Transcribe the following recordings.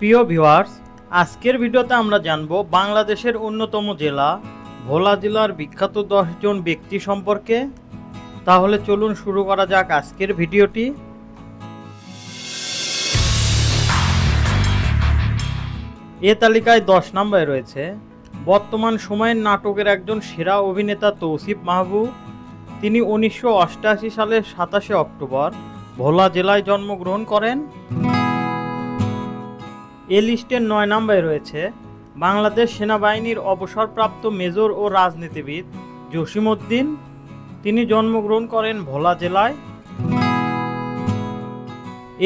প্রিয় ভিউয়ার্স, আজকের ভিডিওতে আমরা জানব বাংলাদেশের অন্যতম জেলা, ভোলা জেলার বিখ্যাত দশজন ব্যক্তি সম্পর্কে। তাহলে চলুন শুরু করা যাক আজকের ভিডিওটি। এ তালিকায় দশ নম্বরে রয়েছে, বর্তমান সময়ের নাটকের একজন সেরা অভিনেতা তৌসিফ মাহবুব। তিনি উনিশশো সালের সাতাশে অক্টোবর ভোলা জেলায় জন্মগ্রহণ করেন। এ লিস্টের নয় নম্বরে রয়েছে বাংলাদেশ সেনাবাহিনীর অবসরপ্রাপ্ত মেজর ও রাজনীতিবিদ জসিমউদ্দিন। তিনি জন্মগ্রহণ করেন ভোলা জেলায়।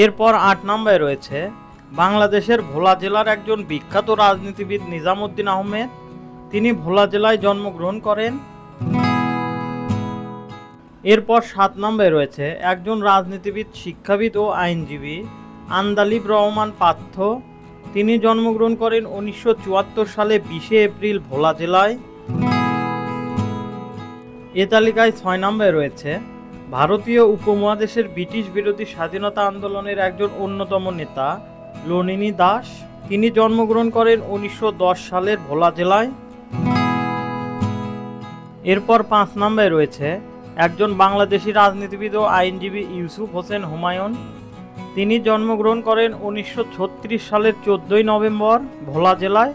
এরপর আট নম্বরে রয়েছে বাংলাদেশের ভোলা জেলার একজন বিখ্যাত রাজনীতিবিদ নিজামুদ্দিন আহমেদ। তিনি ভোলা জেলায় জন্মগ্রহণ করেন। এরপর সাত নম্বরে রয়েছে একজন রাজনীতিবিদ, শিক্ষাবিদ ও আইনজীবী আন্দালিব রহমান পার্থ। তিনি জন্মগ্রহণ করেন উনিশশো চুয়াত্তর সালে বিশে এপ্রিল ভোলা জেলায়। এ তালিকায় ছয় নম্বরে রয়েছে, ভারতীয় উপমহাদেশের ব্রিটিশ বিরোধী স্বাধীনতা আন্দোলনের একজন অন্যতম নেতা, লনিনী দাস। তিনি জন্মগ্রহণ করেন উনিশশো দশ সালের ভোলা জেলায়। এরপর পাঁচ নম্বরে রয়েছে, একজন বাংলাদেশি রাজনীতিবিদ ও আইনজীবী ইউসুফ হোসেন হুমায়ুন। তিনি জন্মগ্রহণ করেন উনিশশো ছত্রিশ সালের চোদ্দই নভেম্বর, ভোলা জেলায়।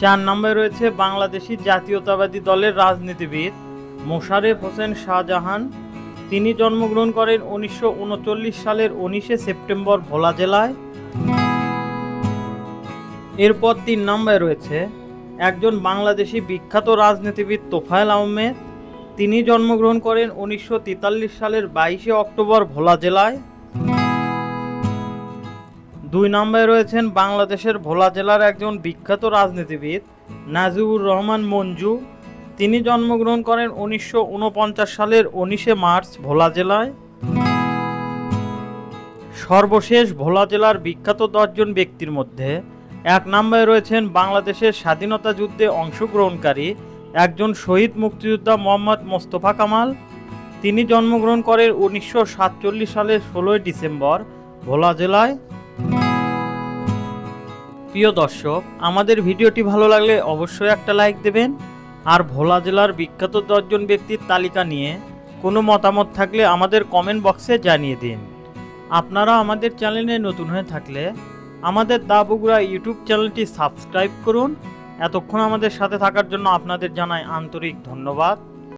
চার নম্বরে রয়েছে বাংলাদেশি জাতীয়তাবাদী দলের রাজনীতিবিদ মোশারেফ হোসেন শাহজাহান। তিনি জন্মগ্রহণ করেন উনিশশো উনচল্লিশ সালের উনিশে সেপ্টেম্বর, ভোলা জেলায়। এরপর তিন নম্বরে রয়েছে একজন বাংলাদেশি বিখ্যাত রাজনীতিবিদ তোফায়েল আহমেদ। তিনি জন্মগ্রহণ করেন উনিশশো তেতাল্লিশ সালের বাইশে অক্টোবর ভোলা জেলায়। দুই নম্বরে রয়েছেন বাংলাদেশের ভোলা জেলার একজন বিখ্যাত রাজনীতিবিদ, নাজিবুর রহমান মঞ্জু। তিনি জন্মগ্রহণ করেন উনিশশো উনপঞ্চাশ সালের উনিশে মার্চ ভোলা জেলায়। সর্বশেষ ভোলা জেলার বিখ্যাত দশজন ব্যক্তির মধ্যে এক নম্বরে রয়েছেন বাংলাদেশের স্বাধীনতা যুদ্ধে অংশগ্রহণকারী একজন শহীদ মুক্তিযোদ্ধা মোহাম্মদ মোস্তফা কামাল। তিনি জন্মগ্রহণ করেন উনিশশো সাতচল্লিশ সালের ষোলোই ডিসেম্বর, ভোলা জেলায়। প্রিয় দর্শক, আমাদের ভিডিওটি ভালো লাগলে অবশ্যই একটা লাইক দেবেন। আর ভোলা জেলার বিখ্যাত দশজন ব্যক্তির তালিকা নিয়ে কোনো মতামত থাকলে আমাদের কমেন্ট বক্সে জানিয়ে দিন। আপনারা আমাদের চ্যানেলে নতুন হয়ে থাকলে আমাদের দা বগুড়া ইউটিউব চ্যানেলটি সাবস্ক্রাইব করুন। এতক্ষণ আমাদের সাথে থাকার জন্য আপনাদের জানাই আন্তরিক ধন্যবাদ।